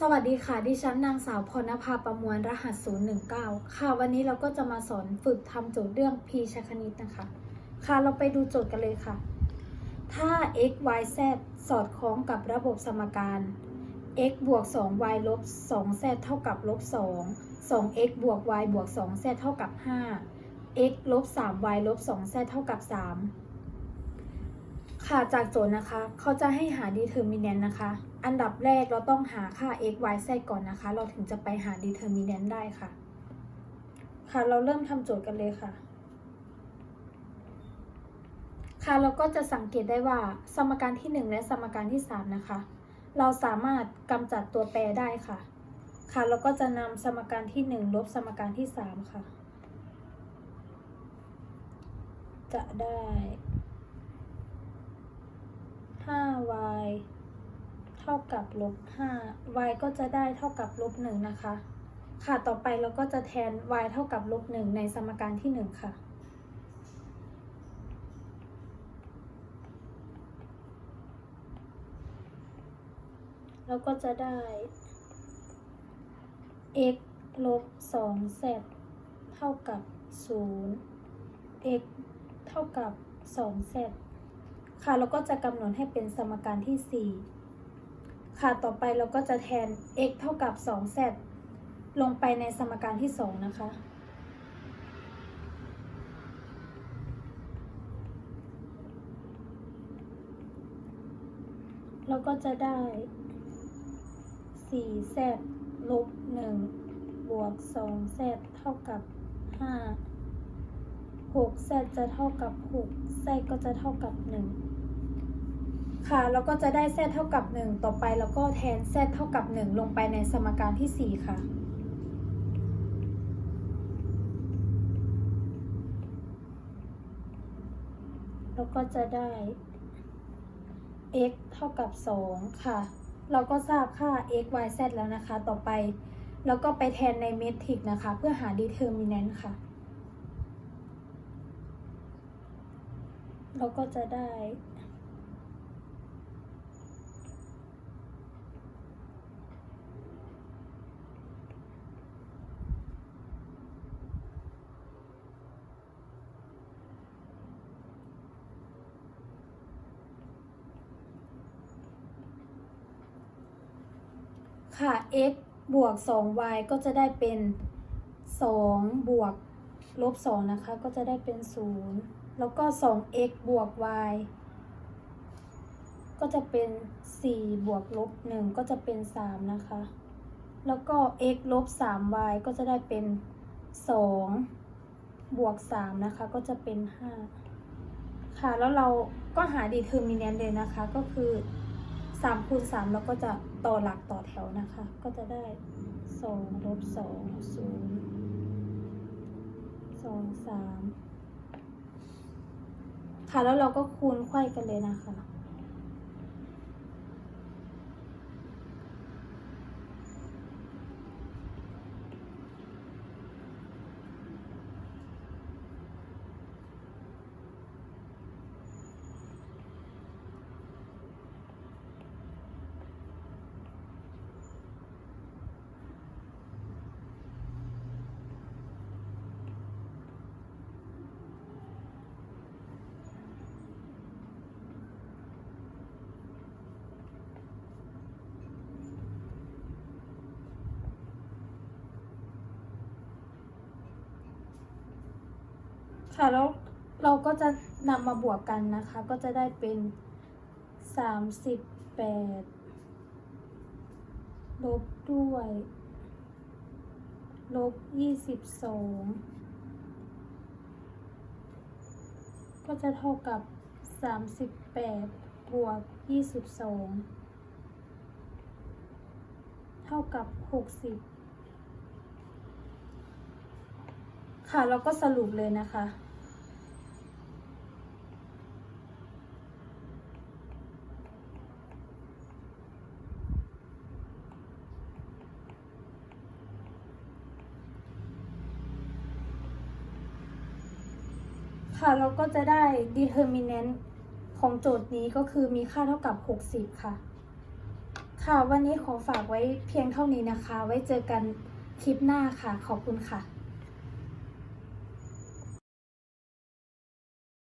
สวัสดีค่ะ ดิฉันนางสาวพรณภาประมวลรหัส 019 ค่ะ วันนี้เราก็จะมาสอนฝึกทำโจทย์เรื่อง p ชคณิตนะคะ ค่ะ เราไปดูโจทย์กันเลยค่ะ ถ้า x y z สอดคล้องกับระบบสมการ x บวก 2y ลบ 2z เท่ากับลบ 2 2x บวก y บวก 2z เท่ากับ 5 x ลบ 3y ลบ 2z เท่ากับ 3 ค่ะจากโจทย์นะคะ เขาจะให้หา determinant นะคะ อันดับแรกเราต้องหาค่า x y z ก่อนนะคะ เราถึงจะไปหา determinant ได้ค่ะ ค่ะเราเริ่มทำโจทย์กันเลยค่ะ ค่ะเราก็จะสังเกตได้ว่าสมการที่ 1 และสมการที่ 3 นะคะ เราสามารถกำจัดตัวแปรได้ค่ะ ค่ะเราก็จะนำสมการที่ 1 ลบสมการที่ 3 ค่ะ จะได้ เท่ากับลบ5 y ก็จะได้เท่ากับลบ1นะคะ ค่ะ ต่อไปเราก็จะแทน y เท่ากับลบ1ในสมการที่ 1 ค่ะเราก็จะได้ x ลบ2 z เท่ากับ 0 x เท่ากับ2 z ค่ะเราก็จะกำหนดให้เป็นสมการที่ 4 ค่ะต่อไปเราก็จะแทน x เท่ากับ 2z ลงไปในสมการที่ 2 นะคะ เราก็จะได้ 4z ลบ 1 บวก 2z เท่ากับ 5 6z จะเท่ากับ 6 z ก็จะเท่ากับ 1 ค่ะเราก็จะได้ z เท่ากับ 1 ต่อไปเราก็แทน z เท่ากับ 1 ลงไปในสมการที่ 4 ค่ะเราก็จะได้ x เท่ากับ 2 ค่ะ เราก็ทราบค่า x y z แล้วนะคะ ต่อไปเราก็ไปแทนในเมทริกนะคะ เพื่อหา determinant ค่ะ เราก็จะได้ ค่ะ x บวก 2y ก็จะได้เป็น 2 บวกลบ 2 นะคะ ก็จะได้เป็น 0 แล้วก็ 2x บวก y ก็จะเป็น 4 บวกลบ 1 ก็จะเป็น 3 นะคะ แล้วก็ x ลบ 3y ก็จะได้เป็น 2 บวก 3 นะคะ ก็จะเป็น 5 ค่ะ แล้วเราก็หา determinant เลยนะคะ ก็คือ สามคูณ3แล้วก็จะต่อหลักต่อแถวนะคะ ก็จะได้สองลบสองศูนย์สองสามค่ะแล้วเราก็คูณไขว้กันเลยนะคะ ค่ะแล้วเราก็จะนำมาบวกกันนะคะ ก็จะได้เป็นสามสิบแปดลบด้วยลบยี่สิบสองก็จะเท่ากับสามสิบแปดบวกยี่สิบสองเท่ากับหกสิบค่ะเราก็สรุปเลยนะคะ ค่ะ เราก็จะได้ determinant ของโจทย์นี้ก็คือมีค่าเท่ากับ 60 ค่ะ ค่ะ วันนี้ขอฝากไว้เพียงเท่านี้นะคะ ไว้เจอกันคลิปหน้าค่ะ ขอบคุณค่ะ